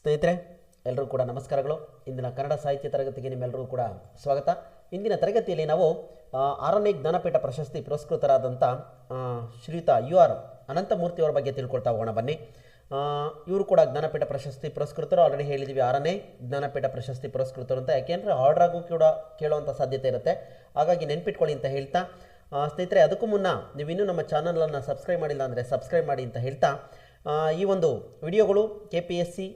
ಸ್ನೇಹಿತರೆ ಎಲ್ಲರೂ ಕೂಡ ನಮಸ್ಕಾರಗಳು. ಇಂದಿನ ಕನ್ನಡ ಸಾಹಿತ್ಯ ತರಗತಿಗೆ ನಿಮ್ಮೆಲ್ಲರಿಗೂ ಕೂಡ ಸ್ವಾಗತ. ಇಂದಿನ ತರಗತಿಯಲ್ಲಿ ನಾವು ಆರನೇ ಜ್ಞಾನಪೀಠ ಪ್ರಶಸ್ತಿ ಪುರಸ್ಕೃತರಾದಂಥ ಶ್ರೀಯುತ ಯು ಆರ್ ಅನಂತಮೂರ್ತಿಯವರ ಬಗ್ಗೆ ತಿಳ್ಕೊಳ್ತಾ ಹೋಗೋಣ ಬನ್ನಿ. ಇವರು ಕೂಡ ಜ್ಞಾನಪೀಠ ಪ್ರಶಸ್ತಿ ಪುರಸ್ಕೃತರು. ಆಲ್ರೆಡಿ ಹೇಳಿದ್ದೀವಿ ಆರನೇ ಜ್ಞಾನಪೀಠ ಪ್ರಶಸ್ತಿ ಪುರಸ್ಕೃತರು ಅಂತ. ಯಾಕೆಂದರೆ ಆರ್ಡ್ರಾಗೂ ಕೂಡ ಕೇಳುವಂಥ ಸಾಧ್ಯತೆ ಇರುತ್ತೆ. ಹಾಗಾಗಿ ನೆನ್ಪಿಟ್ಕೊಳ್ಳಿ ಅಂತ ಹೇಳ್ತಾ ಸ್ನೇಹಿತರೆ, ಅದಕ್ಕೂ ಮುನ್ನ ನೀವಿನ್ನೂ ನಮ್ಮ ಚಾನಲನ್ನು ಸಬ್ಸ್ಕ್ರೈಬ್ ಮಾಡಿಲ್ಲ ಅಂದರೆ ಸಬ್ಸ್ಕ್ರೈಬ್ ಮಾಡಿ ಅಂತ ಹೇಳ್ತಾ ಈ ಒಂದು ವಿಡಿಯೋಗಳು ಕೆ ಪಿ ಎಸ್ ಸಿ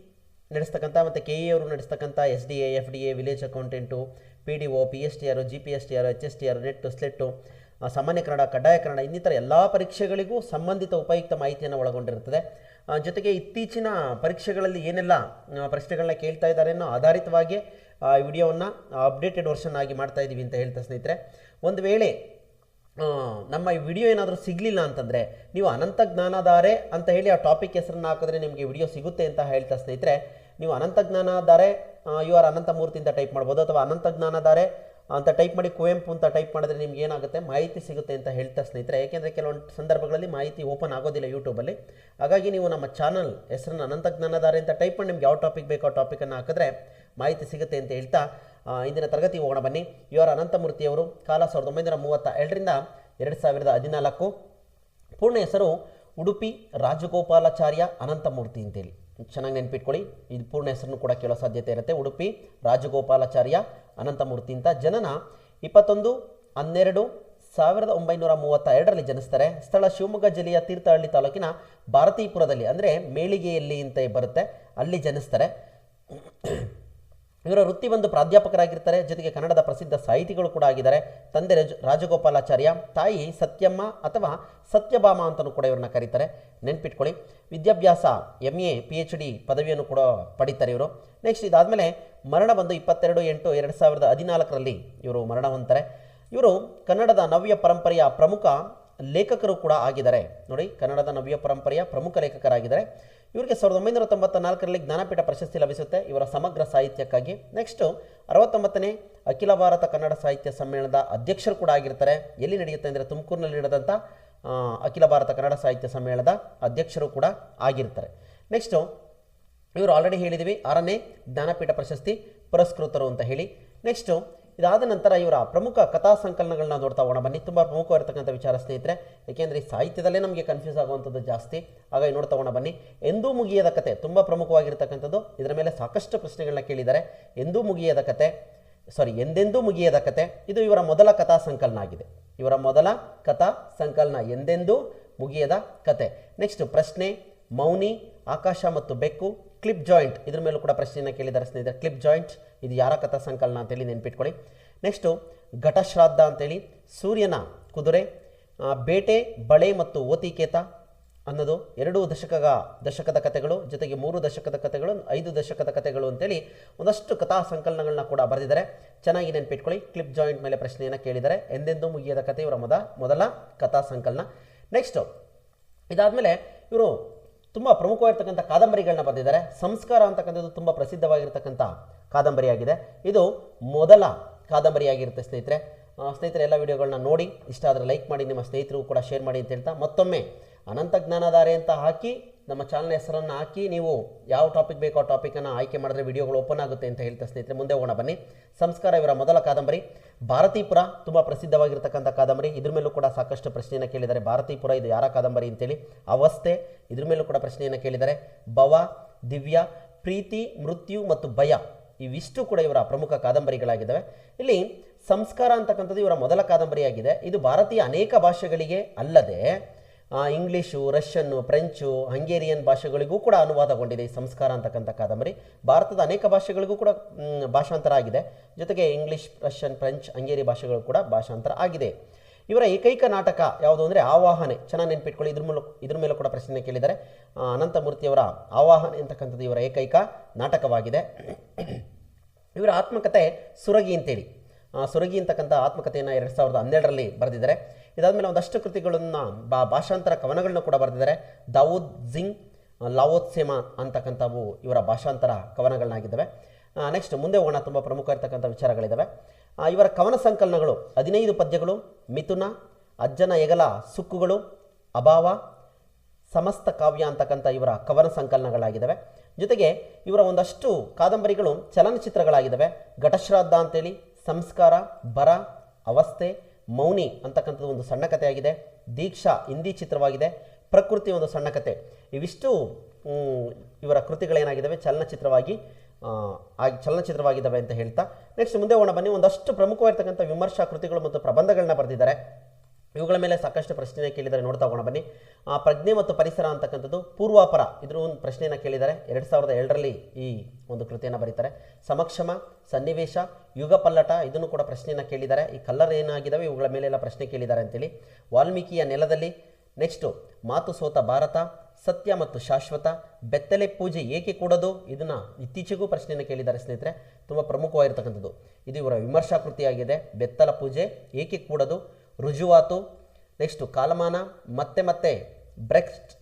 ನಡೆಸ್ತಕ್ಕಂಥ ಮತ್ತು ಕೆ ಇ ಅವರು ನಡೆಸ್ತಕ್ಕಂಥ S D A F D A village accountant P D O P S T R G P S T R H S T R NET SLET ಸಾಮಾನ್ಯ ಕನ್ನಡ, ಕಡ್ಡಾಯ ಕನ್ನಡ, ಇನ್ನಿತರ ಎಲ್ಲ ಪರೀಕ್ಷೆಗಳಿಗೂ ಸಂಬಂಧಿತ ಉಪಯುಕ್ತ ಮಾಹಿತಿಯನ್ನು ಒಳಗೊಂಡಿರುತ್ತದೆ. ಜೊತೆಗೆ ಇತ್ತೀಚಿನ ಪರೀಕ್ಷೆಗಳಲ್ಲಿ ಏನೆಲ್ಲ ಪ್ರಶ್ನೆಗಳನ್ನ ಕೇಳ್ತಾ ಇದ್ದಾರೆ ಅನ್ನೋ ಆಧಾರಿತವಾಗಿ ವಿಡಿಯೋವನ್ನು ಅಪ್ಡೇಟೆಡ್ ವರ್ಷನ್ ಆಗಿ ಮಾಡ್ತಾ ಇದ್ದೀವಿ ಅಂತ ಹೇಳ್ತಾ ಸ್ನೇಹಿತರೆ. ಒಂದು ವೇಳೆ ನಮ್ಮ ಈ ವಿಡಿಯೋ ಏನಾದರೂ ಸಿಗಲಿಲ್ಲ ಅಂತಂದರೆ ನೀವು ಅನಂತ ಜ್ಞಾನಧಾರೆ ಅಂತ ಹೇಳಿ ಆ ಟಾಪಿಕ್ ಹೆಸರನ್ನು ಹಾಕಿದ್ರೆ ನಿಮಗೆ ವಿಡಿಯೋ ಸಿಗುತ್ತೆ ಅಂತ ಹೇಳ್ತಾ ಸ್ನೇಹಿತರೆ, ನೀವು ಅನಂತ ಜ್ಞಾನಧಾರೆ ಯು ಆರ್ ಅನಂತಮೂರ್ತಿ ಅಂತ ಟೈಪ್ ಮಾಡ್ಬೋದು ಅಥವಾ ಅನಂತ ಜ್ಞಾನಧಾರೆ ಅಂತ ಟೈಪ್ ಮಾಡಿ ಕುವೆಂಪು ಅಂತ ಟೈಪ್ ಮಾಡಿದ್ರೆ ನಿಮ್ಗೆ ಏನಾಗುತ್ತೆ? ಮಾಹಿತಿ ಸಿಗುತ್ತೆ ಅಂತ ಹೇಳ್ತಾ ಸ್ನೇಹಿತರೆ. ಯಾಕೆಂದರೆ ಕೆಲವೊಂದು ಸಂದರ್ಭಗಳಲ್ಲಿ ಮಾಹಿತಿ ಓಪನ್ ಆಗೋದಿಲ್ಲ ಯೂಟ್ಯೂಬಲ್ಲಿ. ಹಾಗಾಗಿ ನೀವು ನಮ್ಮ ಚಾನಲ್ ಹೆಸರನ್ನು ಅನಂತ ಜ್ಞಾನಧಾರೆ ಅಂತ ಟೈಪ್ ಮಾಡಿ ನಿಮ್ಗೆ ಯಾವ ಟಾಪಿಕ್ ಬೇಕೋ ಆ ಟಾಪಿಕನ್ನು ಹಾಕಿದ್ರೆ ಮಾಹಿತಿ ಸಿಗುತ್ತೆ ಅಂತ ಹೇಳ್ತಾ ಇಂದಿನ ತರಗತಿ ಹೋಗೋಣ ಬನ್ನಿ. ಇವರ ಅನಂತಮೂರ್ತಿಯವರು ಕಾಲ ಸಾವಿರದ ಒಂಬೈನೂರ ಮೂವತ್ತ ಎರಡರಿಂದ ಎರಡು ಸಾವಿರದ ಹದಿನಾಲ್ಕು. ಪೂರ್ಣ ಹೆಸರು ಉಡುಪಿ ರಾಜಗೋಪಾಲಾಚಾರ್ಯ ಅನಂತಮೂರ್ತಿ ಅಂತೇಳಿ. ಚೆನ್ನಾಗಿ ನೆನ್ಪಿಟ್ಕೊಳ್ಳಿ. ಇದು ಪೂರ್ಣ ಹೆಸರನ್ನು ಕೂಡ ಕೇಳೋ ಸಾಧ್ಯತೆ ಇರುತ್ತೆ. ಉಡುಪಿ ರಾಜಗೋಪಾಲಾಚಾರ್ಯ ಅನಂತಮೂರ್ತಿ ಅಂತ ಜನನ ಇಪ್ಪತ್ತೊಂದು ಹನ್ನೆರಡು ಸಾವಿರದ ಒಂಬೈನೂರ ಮೂವತ್ತ ಎರಡರಲ್ಲಿ ಜನಿಸ್ತಾರೆ. ಸ್ಥಳ ಶಿವಮೊಗ್ಗ ಜಿಲ್ಲೆಯ ತೀರ್ಥಹಳ್ಳಿ ತಾಲೂಕಿನ ಭಾರತೀಪುರದಲ್ಲಿ, ಅಂದರೆ ಮೇಳಿಗೆಯಲ್ಲಿ ಅಂತ ಬರುತ್ತೆ. ಅಲ್ಲಿ ಜನಿಸ್ತಾರೆ. ಇವರ ವೃತ್ತಿ ಬಂದು ಪ್ರಾಧ್ಯಾಪಕರಾಗಿರ್ತಾರೆ. ಜೊತೆಗೆ ಕನ್ನಡದ ಪ್ರಸಿದ್ಧ ಸಾಹಿತಿಗಳು ಕೂಡ ಆಗಿದ್ದಾರೆ. ತಂದೆ ರಜ್, ರಾಜಗೋಪಾಲಾಚಾರ್ಯ, ತಾಯಿ ಸತ್ಯಮ್ಮ ಅಥವಾ ಸತ್ಯಭಾಮ ಅಂತಲೂ ಕೂಡ ಇವ್ರನ್ನ ಕರೀತಾರೆ. ನೆನ್ಪಿಟ್ಕೊಳ್ಳಿ. ವಿದ್ಯಾಭ್ಯಾಸ M A P H D ಪದವಿಯನ್ನು ಕೂಡ ಪಡಿತಾರೆ ಇವರು. ನೆಕ್ಸ್ಟ್ ಇದಾದಮೇಲೆ ಮರಣ ಬಂದು ಇಪ್ಪತ್ತೆರಡು, ಎಂಟು, ಎರಡು ಸಾವಿರದ ಹದಿನಾಲ್ಕರಲ್ಲಿ ಇವರು ಮರಣ ಹೊಂದ್ತಾರೆ. ಇವರು ಕನ್ನಡದ ನವ್ಯ ಪರಂಪರೆಯ ಪ್ರಮುಖ ಲೇಖಕರು ಕೂಡ ಆಗಿದ್ದಾರೆ. ನೋಡಿ, ಕನ್ನಡದ ನವ್ಯ ಪರಂಪರೆಯ ಪ್ರಮುಖ ಲೇಖಕರಾಗಿದ್ದಾರೆ. ಇವರಿಗೆ ಸಾವಿರದ ಒಂಬೈನೂರ ತೊಂಬತ್ತ ನಾಲ್ಕರಲ್ಲಿ ಜ್ಞಾನಪೀಠ ಪ್ರಶಸ್ತಿ ಲಭಿಸುತ್ತೆ. ಇವರ ಸಮಗ್ರ ಸಾಹಿತ್ಯಕ್ಕಾಗಿ. ನೆಕ್ಸ್ಟು ಅರವತ್ತೊಂಬತ್ತನೇ ಅಖಿಲ ಭಾರತ ಕನ್ನಡ ಸಾಹಿತ್ಯ ಸಮ್ಮೇಳನದ ಅಧ್ಯಕ್ಷರು ಕೂಡ ಆಗಿರ್ತಾರೆ. ಎಲ್ಲಿ ನಡೆಯುತ್ತೆ ಅಂದರೆ ತುಮಕೂರಿನಲ್ಲಿ ನಡೆದಂಥ ಅಖಿಲ ಭಾರತ ಕನ್ನಡ ಸಾಹಿತ್ಯ ಸಮ್ಮೇಳನದ ಅಧ್ಯಕ್ಷರು ಕೂಡ ಆಗಿರ್ತಾರೆ. ನೆಕ್ಸ್ಟು ಇವರು ಆಲ್ರೆಡಿ ಹೇಳಿದ್ದೀವಿ ಆರನೇ ಜ್ಞಾನಪೀಠ ಪ್ರಶಸ್ತಿ ಪುರಸ್ಕೃತರು ಅಂತ ಹೇಳಿ. ನೆಕ್ಸ್ಟು ಇದಾದ ನಂತರ ಇವರ ಪ್ರಮುಖ ಕಥಾ ಸಂಕಲನಗಳನ್ನ ನೋಡ್ತಾ ಹೋಗೋಣ. ಬನ್ನಿ, ತುಂಬ ಪ್ರಮುಖವಾಗಿರ್ತಕ್ಕಂಥ ವಿಚಾರ ಸ್ನೇಹಿತರೆ. ಏಕೆಂದರೆ ಈ ಸಾಹಿತ್ಯದಲ್ಲೇ ನಮಗೆ ಕನ್ಫ್ಯೂಸ್ ಆಗುವಂಥದ್ದು ಜಾಸ್ತಿ. ಹಾಗಾಗಿ ನೋಡ್ತಾ ಹೋಗೋಣ ಬನ್ನಿ. ಎಂದೂ ಮುಗಿಯದ ಕತೆ, ತುಂಬ ಪ್ರಮುಖವಾಗಿರ್ತಕ್ಕಂಥದ್ದು. ಇದರ ಮೇಲೆ ಸಾಕಷ್ಟು ಪ್ರಶ್ನೆಗಳನ್ನ ಕೇಳಿದ್ದಾರೆ. ಎಂದೂ ಮುಗಿಯದ ಕತೆ ಸಾರಿ ಎಂದೆಂದೂ ಮುಗಿಯದ ಕತೆ, ಇದು ಇವರ ಮೊದಲ ಕಥಾ ಸಂಕಲನ ಆಗಿದೆ. ಇವರ ಮೊದಲ ಕಥಾ ಸಂಕಲನ ಎಂದೆಂದೂ ಮುಗಿಯದ ಕತೆ. ನೆಕ್ಸ್ಟ್ ಪ್ರಶ್ನೆ, ಮೌನಿ, ಆಕಾಶ ಮತ್ತು ಬೆಕ್ಕು ಕ್ಲಿಪ್ ಜಾಯಿಂಟ್ ಇದ್ರ ಮೇಲೂ ಕೂಡ ಪ್ರಶ್ನೆಯನ್ನು ಕೇಳಿದ್ದಾರೆ ಸ್ನೇಹಿತರೆ. ಕ್ಲಿಪ್ ಜಾಯಿಂಟ್ ಇದು ಯಾರ ಕಥಾ ಸಂಕಲನ ಅಂತೇಳಿ ನೆನ್ಪಿಟ್ಕೊಳ್ಳಿ. ನೆಕ್ಸ್ಟು ಘಟಶ್ರಾದ್ದ ಅಂತೇಳಿ ಸೂರ್ಯನ ಕುದುರೆ ಬೇಟೆ, ಬಳೆ ಮತ್ತು ಓತಿಕೇತ ಅನ್ನೋದು ಎರಡು ದಶಕದ ದಶಕದ ಕಥೆಗಳು ಜೊತೆಗೆ ಮೂರು ದಶಕದ ಕಥೆಗಳು, ಐದು ದಶಕದ ಕಥೆಗಳು ಅಂತೇಳಿ ಒಂದಷ್ಟು ಕಥಾ ಸಂಕಲನಗಳನ್ನ ಕೂಡ ಬರೆದಿದ್ದಾರೆ. ಚೆನ್ನಾಗಿ ನೆನ್ಪಿಟ್ಕೊಳ್ಳಿ. ಕ್ಲಿಪ್ ಜಾಯಿಂಟ್ ಮೇಲೆ ಪ್ರಶ್ನೆಯನ್ನು ಕೇಳಿದ್ದಾರೆ. ಎಂದೆಂದೂ ಮುಗಿಯದ ಕಥೆ ಇವರ ಮೊದ, ಮೊದಲ ಕಥಾ ಸಂಕಲನ. ನೆಕ್ಸ್ಟು ಇದಾದಮೇಲೆ ಇವರು ತುಂಬ ಪ್ರಮುಖವಾಗಿರ್ತಕ್ಕಂಥ ಕಾದಂಬರಿಗಳನ್ನ ಬರೆದಿದ್ದಾರೆ. ಸಂಸ್ಕಾರ ಅಂತಕ್ಕಂಥದ್ದು ತುಂಬ ಪ್ರಸಿದ್ಧವಾಗಿರ್ತಕ್ಕಂಥ ಕಾದಂಬರಿಯಾಗಿದೆ. ಇದು ಮೊದಲ ಕಾದಂಬರಿಯಾಗಿರುತ್ತೆ ಸ್ನೇಹಿತರೆ. ಸ್ನೇಹಿತರೆ, ಎಲ್ಲ ವಿಡಿಯೋಗಳನ್ನ ನೋಡಿ, ಇಷ್ಟ ಆದರೆ ಲೈಕ್ ಮಾಡಿ, ನಿಮ್ಮ ಸ್ನೇಹಿತರಿಗೂ ಕೂಡ ಶೇರ್ ಮಾಡಿ ಅಂತ ಹೇಳ್ತಾ ಮತ್ತೊಮ್ಮೆ ಅನಂತ ಜ್ಞಾನಧಾರೆ ಅಂತ ಹಾಕಿ ನಮ್ಮ ಚಾನಲ್ ಹೆಸರನ್ನು ಹಾಕಿ ನೀವು ಯಾವ ಟಾಪಿಕ್ ಬೇಕೋ ಆ ಟಾಪಿಕನ್ನು ಆಯ್ಕೆ ಮಾಡಿದ್ರೆ ವಿಡಿಯೋಗಳು ಓಪನ್ ಆಗುತ್ತೆ ಅಂತ ಹೇಳ್ತಾ ಸ್ನೇಹಿತರೆ, ಮುಂದೆ ಹೋಗೋಣ ಬನ್ನಿ. ಸಂಸ್ಕಾರ ಇವರ ಮೊದಲ ಕಾದಂಬರಿ. ಭಾರತೀಪುರ ತುಂಬ ಪ್ರಸಿದ್ಧವಾಗಿರ್ತಕ್ಕಂಥ ಕಾದಂಬರಿ. ಇದ್ರ ಮೇಲೂ ಕೂಡ ಸಾಕಷ್ಟು ಪ್ರಶ್ನೆಯನ್ನು ಕೇಳಿದ್ದಾರೆ. ಭಾರತೀಪುರ ಇದು ಯಾರ ಕಾದಂಬರಿ ಅಂತೇಳಿ. ಅವಸ್ಥೆ, ಇದ್ರ ಮೇಲೂ ಕೂಡ ಪ್ರಶ್ನೆಯನ್ನು ಕೇಳಿದ್ದಾರೆ. ಭವ, ದಿವ್ಯ, ಪ್ರೀತಿ, ಮೃತ್ಯು ಮತ್ತು ಭಯ ಇವಿಷ್ಟು ಕೂಡ ಇವರ ಪ್ರಮುಖ ಕಾದಂಬರಿಗಳಾಗಿದ್ದಾವೆ. ಇಲ್ಲಿ ಸಂಸ್ಕಾರ ಅಂತಕ್ಕಂಥದ್ದು ಇವರ ಮೊದಲ ಕಾದಂಬರಿಯಾಗಿದೆ. ಇದು ಭಾರತೀಯ ಅನೇಕ ಭಾಷೆಗಳಿಗೆ ಅಲ್ಲದೆ ಇಂಗ್ಲೀಷು, ರಷ್ಯನ್ನು, ಫ್ರೆಂಚು, ಹಂಗೇರಿಯನ್ ಭಾಷೆಗಳಿಗೂ ಕೂಡ ಅನುವಾದಗೊಂಡಿದೆ ಈ ಸಂಸ್ಕಾರ ಅಂತಕ್ಕಂಥ ಕಾದಂಬರಿ. ಭಾರತದ ಅನೇಕ ಭಾಷೆಗಳಿಗೂ ಕೂಡ ಭಾಷಾಂತರ ಆಗಿದೆ. ಜೊತೆಗೆ ಇಂಗ್ಲೀಷ್, ರಷ್ಯನ್, ಫ್ರೆಂಚ್, ಹಂಗೇರಿ ಭಾಷೆಗಳು ಕೂಡ ಭಾಷಾಂತರ ಆಗಿದೆ. ಇವರ ಏಕೈಕ ನಾಟಕ ಯಾವುದು ಅಂದರೆ ಆವಾಹನೆ. ಚೆನ್ನಾಗಿ ನೆನ್ಪಿಟ್ಕೊಳ್ಳಿ, ಇದ್ರ ಮೂಲಕ, ಇದ್ರ ಮೇಲೂ ಕೂಡ ಪ್ರಶ್ನೆ ಕೇಳಿದ್ದಾರೆ. ಅನಂತಮೂರ್ತಿಯವರ ಆವಾಹನೆ ಅಂತಕ್ಕಂಥದ್ದು ಇವರ ಏಕೈಕ ನಾಟಕವಾಗಿದೆ. ಇವರ ಆತ್ಮಕತೆ ಸುರಗಿ ಅಂತೇಳಿ. ಸುರಗಿ ಅಂತಕ್ಕಂಥ ಆತ್ಮಕಥೆಯನ್ನು ಎರಡು ಸಾವಿರದ ಹನ್ನೆರಡರಲ್ಲಿ ಬರೆದಿದ್ದಾರೆ. ಇದಾದಮೇಲೆ ಒಂದಷ್ಟು ಕೃತಿಗಳನ್ನು ಬಾ ಭಾಷಾಂತರ ಕವನಗಳನ್ನ ಕೂಡ ಬರೆದಿದ್ದಾರೆ. ದಾವೂದ್ ಜಿಂಗ್ ಲಾವೋತ್ಸೇಮ ಅಂತಕ್ಕಂಥವು ಇವರ ಭಾಷಾಂತರ ಕವನಗಳನ್ನಾಗಿದ್ದಾವೆ. ನೆಕ್ಸ್ಟ್ ಮುಂದೆ ಹೋಗೋಣ, ತುಂಬ ಪ್ರಮುಖ ಇರ್ತಕ್ಕಂಥ ವಿಚಾರಗಳಿದ್ದಾವೆ ಇವರ ಕವನ ಸಂಕಲನಗಳು ಹದಿನೈದು ಪದ್ಯಗಳು, ಮಿಥುನ, ಅಜ್ಜನ ಎಗಲ, ಸುಕ್ಕುಗಳು, ಅಭಾವ, ಸಮಸ್ತ ಕಾವ್ಯ ಅಂತಕ್ಕಂಥ ಇವರ ಕವನ ಸಂಕಲನಗಳಾಗಿದ್ದಾವೆ. ಜೊತೆಗೆ ಇವರ ಒಂದಷ್ಟು ಕಾದಂಬರಿಗಳು ಚಲನಚಿತ್ರಗಳಾಗಿದ್ದಾವೆ. ಘಟಶ್ರಾದ್ದ ಅಂತೇಳಿ, ಸಂಸ್ಕಾರ, ಬರ, ಅವಸ್ಥೆ ಮೌನಿ ಅಂತಕ್ಕಂಥದ್ದು ಒಂದು ಸಣ್ಣ ಕಥೆಯಾಗಿದೆ. ದೀಕ್ಷಾ ಹಿಂದಿ ಚಿತ್ರವಾಗಿದೆ. ಪ್ರಕೃತಿ ಒಂದು ಸಣ್ಣ ಕತೆ. ಇವಿಷ್ಟು ಇವರ ಕೃತಿಗಳೇನಾಗಿದ್ದಾವೆ ಚಲನಚಿತ್ರವಾಗಿ ಆಗಿ ಚಲನಚಿತ್ರವಾಗಿದ್ದಾವೆ ಅಂತ ಹೇಳ್ತಾ. ನೆಕ್ಸ್ಟ್ ಮುಂದೆ ಹೋಗೋಣ ಬನ್ನಿ. ಒಂದಷ್ಟು ಪ್ರಮುಖವಾಗಿರ್ತಕ್ಕಂಥ ವಿಮರ್ಶಾ ಕೃತಿಗಳು ಮತ್ತು ಪ್ರಬಂಧಗಳನ್ನ ಬರೆದಿದ್ದಾರೆ. ಇವುಗಳ ಮೇಲೆ ಸಾಕಷ್ಟು ಪ್ರಶ್ನೆ ಕೇಳಿದರೆ ನೋಡ್ತಾ ಹೋಗೋಣ ಬನ್ನಿ. ಆ, ಪ್ರಜ್ಞೆ ಮತ್ತು ಪರಿಸರ ಅಂತಕ್ಕಂಥದ್ದು ಪೂರ್ವಾಪರ ಇದ್ರ ಒಂದು ಪ್ರಶ್ನೆಯನ್ನು ಕೇಳಿದ್ದಾರೆ. ಎರಡು ಸಾವಿರದ ಎರಡರಲ್ಲಿ ಈ ಒಂದು ಕೃತಿಯನ್ನು ಬರೀತಾರೆ. ಸಮಕ್ಷಮ ಸನ್ನಿವೇಶ ಯುಗ ಪಲ್ಲಟ ಇದನ್ನು ಕೂಡ ಪ್ರಶ್ನೆಯನ್ನು ಕೇಳಿದ್ದಾರೆ. ಈ ಕಲ್ಲರ್ ಏನಾಗಿದ್ದಾವೆ ಇವುಗಳ ಮೇಲೆಲ್ಲ ಪ್ರಶ್ನೆ ಕೇಳಿದ್ದಾರೆ ಅಂತೇಳಿ. ವಾಲ್ಮೀಕಿಯ ನೆಲದಲ್ಲಿ ನೆಕ್ಸ್ಟು ಮಾತು ಸೋತ ಭಾರತ ಸತ್ಯ ಮತ್ತು ಶಾಶ್ವತ ಬೆತ್ತಲೆ ಪೂಜೆ ಏಕೆ ಕೂಡದು? ಇದನ್ನು ಇತ್ತೀಚೆಗೂ ಪ್ರಶ್ನೆಯನ್ನು ಕೇಳಿದ್ದಾರೆ ಸ್ನೇಹಿತರೆ. ತುಂಬ ಪ್ರಮುಖವಾಗಿರ್ತಕ್ಕಂಥದ್ದು. ಇದು ಇವರ ವಿಮರ್ಶಾ ಕೃತಿಯಾಗಿದೆ ಬೆತ್ತಲ ಪೂಜೆ ಏಕೆ ಕೂಡದು? ರುಜುವಾತು. ನೆಕ್ಸ್ಟು ಕಾಲಮಾನ, ಮತ್ತೆ ಮತ್ತೆ ಬ್ರೆಕ್ಸ್ಟ್.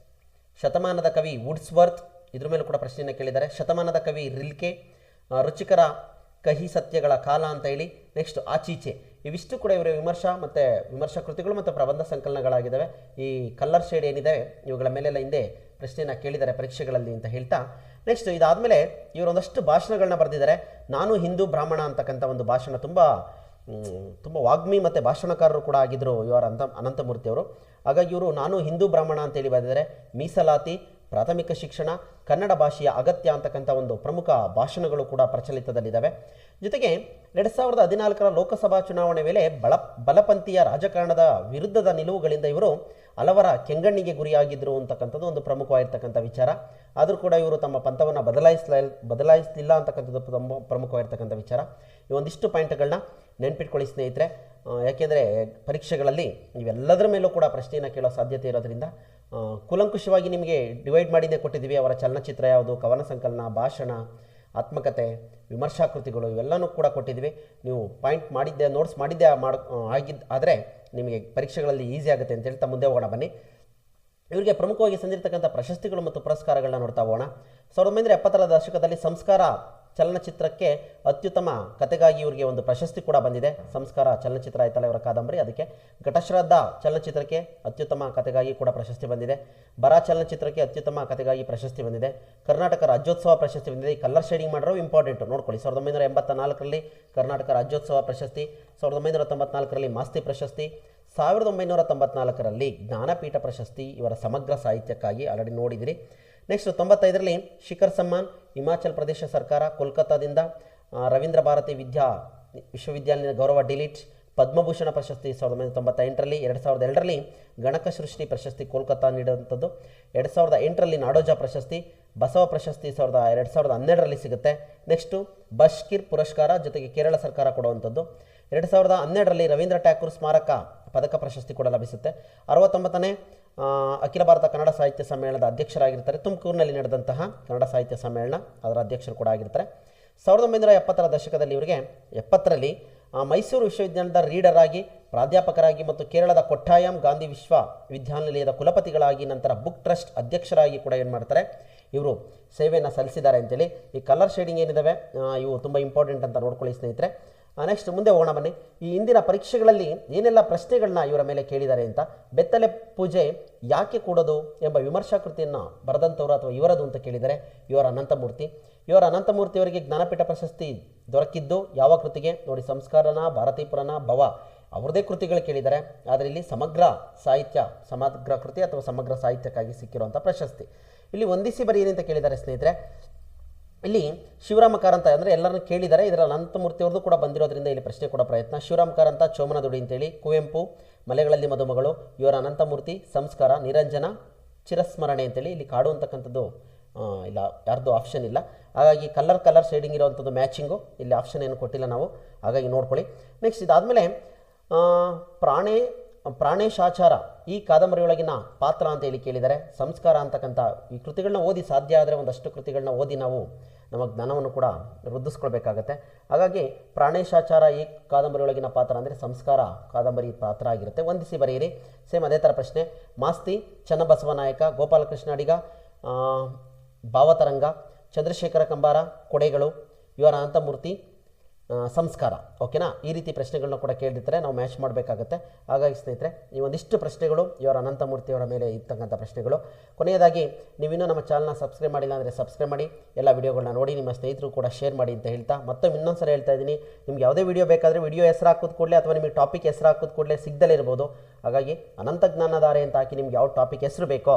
ಶತಮಾನದ ಕವಿ ವುಡ್ಸ್ವರ್ತ್, ಇದ್ರ ಮೇಲೂ ಕೂಡ ಪ್ರಶ್ನೆಯನ್ನು ಕೇಳಿದ್ದಾರೆ. ಶತಮಾನದ ಕವಿ ರಿಲ್ಕೆ ರುಚಿಕರ ಕಹಿ ಸತ್ಯಗಳ ಕಾಲ ಅಂತ ಹೇಳಿ. ನೆಕ್ಸ್ಟ್ ಆಚೀಚೆ. ಇವಿಷ್ಟು ಕೂಡ ಇವರ ವಿಮರ್ಶಾ ಮತ್ತು ವಿಮರ್ಶಾ ಕೃತಿಗಳು ಮತ್ತು ಪ್ರಬಂಧ ಸಂಕಲನಗಳಾಗಿದ್ದಾವೆ. ಈ ಕಲ್ಲರ್ ಶೇಡ್ ಏನಿದೆ, ಇವುಗಳ ಮೇಲೆಲ್ಲ ಹಿಂದೆ ಪ್ರಶ್ನೆಯನ್ನು ಕೇಳಿದ್ದಾರೆ ಪರೀಕ್ಷೆಗಳಲ್ಲಿ ಅಂತ ಹೇಳ್ತಾ. ನೆಕ್ಸ್ಟ್ ಇದಾದಮೇಲೆ ಇವರೊಂದಷ್ಟು ಭಾಷಣಗಳನ್ನ ಬರೆದಿದ್ದಾರೆ. ನಾನು ಹಿಂದೂ ಬ್ರಾಹ್ಮಣ ಅಂತಕ್ಕಂಥ ಒಂದು ಭಾಷಣ ತುಂಬ ತುಂಬ ವಾಗ್ಮಿ ಮತ್ತು ಭಾಷಣಕಾರರು ಕೂಡ ಆಗಿದ್ದರು ಇವರ ಅಂತ ಅನಂತಮೂರ್ತಿಯವರು ಹಾಗಾಗಿ ಇವರು ನಾನು ಹಿಂದೂ ಬ್ರಾಹ್ಮಣ ಅಂತೇಳಿ ಬರೆದರೆ ಮೀಸಲಾತಿ, ಪ್ರಾಥಮಿಕ ಶಿಕ್ಷಣ, ಕನ್ನಡ ಭಾಷೆಯ ಅಗತ್ಯ ಅಂತಕ್ಕಂಥ ಒಂದು ಪ್ರಮುಖ ಭಾಷಣಗಳು ಕೂಡ ಪ್ರಚಲಿತದಲ್ಲಿದ್ದಾವೆ. ಜೊತೆಗೆ ಎರಡು ಸಾವಿರದ ಹದಿನಾಲ್ಕರ ಲೋಕಸಭಾ ಚುನಾವಣೆ ವೇಳೆ ಬಲ ಬಲಪಂಥೀಯ ರಾಜಕಾರಣದ ವಿರುದ್ಧದ ನಿಲುವುಗಳಿಂದ ಇವರು ಹಲವರ ಕೆಂಗಣ್ಣಿಗೆ ಗುರಿಯಾಗಿದ್ದರು ಅಂತಕ್ಕಂಥದ್ದು ಒಂದು ಪ್ರಮುಖವಾಗಿರ್ತಕ್ಕಂಥ ವಿಚಾರ. ಆದರೂ ಕೂಡ ಇವರು ತಮ್ಮ ಪಂಥವನ್ನು ಬದಲಾಯಿಸಲ, ಬದಲಾಯಿಸಲಿಲ್ಲ ಅಂತಕ್ಕಂಥದ್ದು ಪ್ರಮುಖವಾಗಿರ್ತಕ್ಕಂಥ ವಿಚಾರ. ಈ ಒಂದಿಷ್ಟು ಪಾಯಿಂಟ್ಗಳನ್ನ ನೆನ್ಪಿಟ್ಕೊಳ್ಳಿ ಸ್ನೇಹಿತರೆ. ಯಾಕೆಂದರೆ ಪರೀಕ್ಷೆಗಳಲ್ಲಿ ಇವೆಲ್ಲದರ ಮೇಲೂ ಕೂಡ ಪ್ರಶ್ನೆಯನ್ನು ಕೇಳೋ ಸಾಧ್ಯತೆ ಇರೋದ್ರಿಂದ ಕುಲಂಕುಷವಾಗಿ ನಿಮಗೆ ಡಿವೈಡ್ ಮಾಡಿನೇ ಕೊಟ್ಟಿದ್ದೀವಿ. ಅವರ ಚಲನಚಿತ್ರ ಯಾವುದು, ಕವನ ಸಂಕಲನ, ಭಾಷಣ, ಆತ್ಮಕತೆ ವಿಮರ್ಶಾ ಕೃತಿಗಳು ಇವೆಲ್ಲನೂ ಕೂಡ ಕೊಟ್ಟಿದ್ದೀವಿ. ನೀವು ಪಾಯಿಂಟ್ ಮಾಡಿದ್ದೆ, ನೋಟ್ಸ್ ಮಾಡಿದ್ದೆ ಮಾಡ್ ಆಗಿದ್ದು ಆದರೆ ನಿಮಗೆ ಪರೀಕ್ಷೆಗಳಲ್ಲಿ ಈಸಿ ಆಗುತ್ತೆ ಅಂತ ಹೇಳ್ತಾ ಮುಂದೆ ಹೋಗೋಣ, ಬನ್ನಿ. ಇವರಿಗೆ ಪ್ರಮುಖವಾಗಿ ಸಂದಿರ್ತಕ್ಕಂಥ ಪ್ರಶಸ್ತಿಗಳು ಮತ್ತು ಪುರಸ್ಕಾರಗಳನ್ನ ನೋಡ್ತಾ ಹೋಗೋಣ. ಸಾವಿರದ ಒಂಬೈನೂರ ಎಪ್ಪತ್ತರ ದಶಕದಲ್ಲಿ ಸಂಸ್ಕಾರ ಚಲನಚಿತ್ರಕ್ಕೆ ಅತ್ಯುತ್ತಮ ಕತೆಗಾಗಿ ಇವರಿಗೆ ಒಂದು ಪ್ರಶಸ್ತಿ ಕೂಡ ಬಂದಿದೆ. ಸಂಸ್ಕಾರ ಚಲನಚಿತ್ರ ಆಯ್ತಲ್ಲ ಇವರ ಕಾದಂಬರಿ. ಅದಕ್ಕೆ ಘಟಶ್ರದ್ಧಾ ಚಲನಚಿತ್ರಕ್ಕೆ ಅತ್ಯುತ್ತಮ ಕತೆಗಾಗಿ ಕೂಡ ಪ್ರಶಸ್ತಿ ಬಂದಿದೆ. ಬರ ಚಲನಚಿತ್ರಕ್ಕೆ ಅತ್ಯುತ್ತಮ ಕತೆಗಾಗಿ ಪ್ರಶಸ್ತಿ ಬಂದಿದೆ. ಕರ್ನಾಟಕ ರಾಜ್ಯೋತ್ಸವ ಪ್ರಶಸ್ತಿ ಬಂದಿದೆ. ಈ ಕಲರ್ ಶೇಡಿಂಗ್ ಮಾಡಿರೋ ಇಂಪಾರ್ಟೆಂಟು ನೋಡ್ಕೊಳ್ಳಿ. ಸಾವಿರದ ಒಂಬೈನೂರ ಎಂಬತ್ತ ನಾಲ್ಕರಲ್ಲಿ ಕರ್ನಾಟಕ ರಾಜ್ಯೋತ್ಸವ ಪ್ರಶಸ್ತಿ, ಸಾವಿರದ ಒಂಬೈನೂರ ತೊಂಬತ್ನಾಲ್ಕರಲ್ಲಿ ಮಾಸ್ತಿ ಪ್ರಶಸ್ತಿ, ಸಾವಿರದ ಒಂಬೈನೂರ ತೊಂಬತ್ನಾಲ್ಕರಲ್ಲಿ ಜ್ಞಾನಪೀಠ ಪ್ರಶಸ್ತಿ ಇವರ ಸಮಗ್ರ ಸಾಹಿತ್ಯಕ್ಕಾಗಿ ಆಲ್ರೆಡಿ ನೋಡಿದಿರಿ. ನೆಕ್ಸ್ಟ್ ತೊಂಬತ್ತೈದರಲ್ಲಿ ಶಿಖರ್ ಸಮ್ಮಾನ್, ಹಿಮಾಚಲ್ ಪ್ರದೇಶ ಸರ್ಕಾರ, ಕೋಲ್ಕತ್ತಾದಿಂದ ರವೀಂದ್ರ ಭಾರತಿ ವಿದ್ಯಾ, ವಿಶ್ವವಿದ್ಯಾಲಯದ ಗೌರವ ಡಿಲೀಟ್, ಪದ್ಮಭೂಷಣ ಪ್ರಶಸ್ತಿ ಸಾವಿರದ ಒಂಬೈನೂರ ತೊಂಬತ್ತೆಂಟರಲ್ಲಿ, ಎರಡು ಸಾವಿರದ ಎರಡರಲ್ಲಿ ಗಣಕ ಸೃಷ್ಟಿ ಪ್ರಶಸ್ತಿ ಕೋಲ್ಕತ್ತಾ ನೀಡುವಂಥದ್ದು ಎರಡು ಸಾವಿರದ ಎಂಟರಲ್ಲಿ ನಾಡೋಜ ಪ್ರಶಸ್ತಿ, ಬಸವ ಪ್ರಶಸ್ತಿ ಸಾವಿರದ ಎರಡು ಸಾವಿರದ ಹನ್ನೆರಡರಲ್ಲಿ ಸಿಗುತ್ತೆ. ನೆಕ್ಸ್ಟು ಬಷ್ಕಿರ್ ಪುರಸ್ಕಾರ ಜೊತೆಗೆ ಕೇರಳ ಸರ್ಕಾರ ಕೊಡುವಂಥದ್ದು. ಎರಡು ಸಾವಿರದ ಹನ್ನೆರಡರಲ್ಲಿ ರವೀಂದ್ರ ಟ್ಯಾಕೂರ್ ಸ್ಮಾರಕ ಪದಕ ಪ್ರಶಸ್ತಿ ಕೂಡ ಲಭಿಸುತ್ತೆ. ಅರವತ್ತೊಂಬತ್ತನೇ ಅಖಿಲ ಭಾರತ ಕನ್ನಡ ಸಾಹಿತ್ಯ ಸಮ್ಮೇಳನದ ಅಧ್ಯಕ್ಷರಾಗಿರ್ತಾರೆ. ತುಮಕೂರಿನಲ್ಲಿ ನಡೆದಂತಹ ಕನ್ನಡ ಸಾಹಿತ್ಯ ಸಮ್ಮೇಳನ ಅದರ ಅಧ್ಯಕ್ಷರು ಕೂಡ ಆಗಿರ್ತಾರೆ. ಸಾವಿರದ ಒಂಬೈನೂರ ಎಪ್ಪತ್ತರ ದಶಕದಲ್ಲಿ ಇವರಿಗೆ ಎಪ್ಪತ್ತರಲ್ಲಿ ಮೈಸೂರು ವಿಶ್ವವಿದ್ಯಾಲಯದ ರೀಡರ್ ಆಗಿ ಪ್ರಾಧ್ಯಾಪಕರಾಗಿ ಮತ್ತು ಕೇರಳದ ಕೊಟ್ಟಾಯಂ ಗಾಂಧಿ ವಿಶ್ವವಿದ್ಯಾನಿಲಯದ ಕುಲಪತಿಗಳಾಗಿ ನಂತರ ಬುಕ್ ಟ್ರಸ್ಟ್ ಅಧ್ಯಕ್ಷರಾಗಿ ಕೂಡ ಏನು ಮಾಡ್ತಾರೆ, ಇವರು ಸೇವೆಯನ್ನು ಸಲ್ಲಿಸಿದ್ದಾರೆ ಅಂತೇಳಿ. ಈ ಕಲರ್ ಶೇಡಿಂಗ್ ಏನಿದ್ದಾವೆ ಇವು ತುಂಬ ಇಂಪಾರ್ಟೆಂಟ್ ಅಂತ ನೋಡ್ಕೊಳ್ಳಿ ಸ್ನೇಹಿತರೆ. ನೆಕ್ಸ್ಟ್ ಮುಂದೆ ಹೋಗೋಣ ಬನ್ನಿ. ಈ ಇಂದಿನ ಪರೀಕ್ಷೆಗಳಲ್ಲಿ ಏನೆಲ್ಲ ಪ್ರಶ್ನೆಗಳನ್ನ ಇವರ ಮೇಲೆ ಕೇಳಿದ್ದಾರೆ ಅಂತ ಬೆತ್ತಲೆ ಪೂಜೆ ಯಾಕೆ ಕೂಡೋದು ಎಂಬ ವಿಮರ್ಶಾ ಕೃತಿಯನ್ನು ಬರೆದಂಥವ್ರು ಅಥವಾ ಇವರದು ಅಂತ ಕೇಳಿದರೆ ಇವರ ಅನಂತಮೂರ್ತಿ. ಇವರ ಅನಂತಮೂರ್ತಿಯವರಿಗೆ ಜ್ಞಾನಪೀಠ ಪ್ರಶಸ್ತಿ ದೊರಕಿದ್ದು ಯಾವ ಕೃತಿಗೆ? ನೋಡಿ, ಸಂಸ್ಕಾರನ ಭಾರತೀ ಪುರಾಣ ಭವ ಅವ್ರದೇ ಕೃತಿಗಳು ಕೇಳಿದ್ದಾರೆ. ಆದರೆ ಇಲ್ಲಿ ಸಮಗ್ರ ಸಾಹಿತ್ಯ, ಸಮಗ್ರ ಕೃತಿ ಅಥವಾ ಸಮಗ್ರ ಸಾಹಿತ್ಯಕ್ಕಾಗಿ ಸಿಕ್ಕಿರುವಂಥ ಪ್ರಶಸ್ತಿ. ಇಲ್ಲಿ ಒಂದಿಸಿ ಬರೀ ಏನಂತ ಕೇಳಿದ್ದಾರೆ ಸ್ನೇಹಿತರೆ. ಇಲ್ಲಿ ಶಿವರಾಮ ಕಾರಂತ ಅಂದರೆ ಎಲ್ಲರನ್ನು ಕೇಳಿದ್ದಾರೆ. ಇದರಲ್ಲಿ ಅನಂತಮೂರ್ತಿಯವ್ರದ್ದು ಕೂಡ ಬಂದಿರೋದ್ರಿಂದ ಇಲ್ಲಿ ಪ್ರಶ್ನೆ ಕೊಡೋ ಪ್ರಯತ್ನ. ಶಿವರಾಮ ಕಾರಂತ ಚೋಮನ ದುಡಿ ಅಂತೇಳಿ ಕುವೆಂಪು, ಮಲೆಗಳಲ್ಲಿ ಮದುಮಗಳು, ಇವರ ಅನಂತಮೂರ್ತಿ, ಸಂಸ್ಕಾರ, ನಿರಂಜನ, ಚಿರಸ್ಮರಣೆ ಅಂತೇಳಿ ಇಲ್ಲಿ ಕಾಡು ಅಂತಕ್ಕಂಥದ್ದು ಇಲ್ಲ, ಯಾರ್ದು ಆಪ್ಷನ್ ಇಲ್ಲ. ಹಾಗಾಗಿ ಕಲರ್ ಕಲರ್ ಶೇಡಿಂಗ್ ಇರೋವಂಥದ್ದು ಮ್ಯಾಚಿಂಗು ಇಲ್ಲಿ ಆಪ್ಷನ್ ಏನು ಕೊಟ್ಟಿಲ್ಲ ನಾವು. ಹಾಗಾಗಿ ನೋಡ್ಕೊಳ್ಳಿ. ನೆಕ್ಸ್ಟ್ ಇದಾದಮೇಲೆ ಪ್ರಾಣೇ ಪ್ರಾಣೇಶಾಚಾರ ಈ ಕಾದಂಬರಿಯೊಳಗಿನ ಪಾತ್ರ ಅಂತ ಹೇಳಿ ಕೇಳಿದರೆ ಸಂಸ್ಕಾರ ಅಂತಕ್ಕಂಥ ಈ ಕೃತಿಗಳನ್ನ ಓದಿ ಸಾಧ್ಯ ಆದರೆ ಒಂದಷ್ಟು ಕೃತಿಗಳನ್ನ ಓದಿ ನಾವು ನಮ್ಮ ಜ್ಞಾನವನ್ನು ಕೂಡ ವೃದ್ಧಿಸ್ಕೊಳ್ಬೇಕಾಗತ್ತೆ. ಹಾಗಾಗಿ ಪ್ರಾಣೇಶಾಚಾರ ಈ ಕಾದಂಬರಿಯೊಳಗಿನ ಪಾತ್ರ ಅಂದರೆ ಸಂಸ್ಕಾರ ಕಾದಂಬರಿ ಪಾತ್ರ ಆಗಿರುತ್ತೆ. ವಂದಿಸಿ ಬರೆಯಿರಿ. ಸೇಮ್ ಅದೇ ಥರ ಪ್ರಶ್ನೆ. ಮಾಸ್ತಿ ಚನ್ನಬಸವನಾಯಕ ಗೋಪಾಲಕೃಷ್ಣ ಅಡಿಗ ಭಾವತರಂಗ, ಚಂದ್ರಶೇಖರ ಕಂಬಾರ, ಕೊಡೆಗಳು ಇವರ ಅನಂತಮೂರ್ತಿ ಸಂಸ್ಕಾರ, ಓಕೆನಾ? ಈ ರೀತಿ ಪ್ರಶ್ನೆಗಳನ್ನ ಕೂಡ ಕೇಳಿರ್ತಾರೆ ನಾವು ಮ್ಯಾಚ್ ಮಾಡಬೇಕಾಗುತ್ತೆ. ಹಾಗಾಗಿ ಸ್ನೇಹಿತರೆ, ಈ ಒಂದಿಷ್ಟು ಪ್ರಶ್ನೆಗಳು, ಇವರ ಅನಂತಮೂರ್ತಿಯವರ ಮೇಲೆ ಇರ್ತಕ್ಕಂಥ ಪ್ರಶ್ನೆಗಳು. ಕೊನೆಯದಾಗಿ, ನೀವಿನ್ನೂ ನಮ್ಮ ಚಾನಲ್ನ ಸಬ್ಸ್ಕ್ರೈಬ್ ಮಾಡಿಲ್ಲ ಅಂದರೆ ಸಬ್ಸ್ಕ್ರೈಬ್ ಮಾಡಿ, ಎಲ್ಲ ವಿಡಿಯೋಗಳನ್ನ ನೋಡಿ, ನಿಮ್ಮ ಸ್ನೇಹಿತರು ಕೂಡ ಶೇರ್ ಮಾಡಿ ಅಂತ ಹೇಳ್ತಾ, ಮತ್ತೊಮ್ಮೆ ಇನ್ನೊಂದು ಸಲ ಹೇಳ್ತಾ ಇದ್ದೀನಿ, ನಿಮ್ಗೆ ಯಾವುದೇ ವಿಡಿಯೋ ಬೇಕಾದರೆ ವಿಡಿಯೋ ಹೆಸರು ಹಾಕೋದು ಕೂಡಲೇ ಅಥವಾ ನಿಮಗೆ ಟಾಪಿಕ್ ಹೆಸರು ಹಾಕೋದು ಕೂಡಲೇ ಸಿಗ್ದಲೇ ಇರ್ಬೋದು ಹಾಗಾಗಿ ಅನಂತ ಜ್ಞಾನಧಾರೆ ಅಂತ ಹಾಕಿ ನಿಮ್ಗೆ ಯಾವ ಟಾಪಿಕ್ ಹೆಸರು ಬೇಕೋ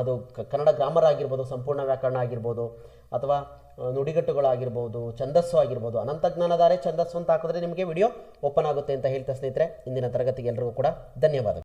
ಅದು ಕನ್ನಡ ಗ್ರಾಮರ್ ಆಗಿರ್ಬೋದು, ಸಂಪೂರ್ಣ ವ್ಯಾಕರಣ ಆಗಿರ್ಬೋದು, ಅಥವಾ ನುಡಿಗಟ್ಟುಗಳಾಗಿರ್ಬೋದು, ಛಂದಸ್ಸು ಆಗಿರ್ಬೋದು, ಅನಂತ ಜ್ಞಾನಧಾರೆ ಛಂದಸ್ಸು ಅಂತ ಹಾಕಿದ್ರೆ ನಿಮಗೆ ವಿಡಿಯೋ ಓಪನ್ ಆಗುತ್ತೆ ಅಂತ ಹೇಳ್ತಾ ಸ್ನೇಹಿತರೆ, ಇಂದಿನ ತರಗತಿಗೆ ಎಲ್ಲರಿಗೂ ಕೂಡ ಧನ್ಯವಾದಗಳು.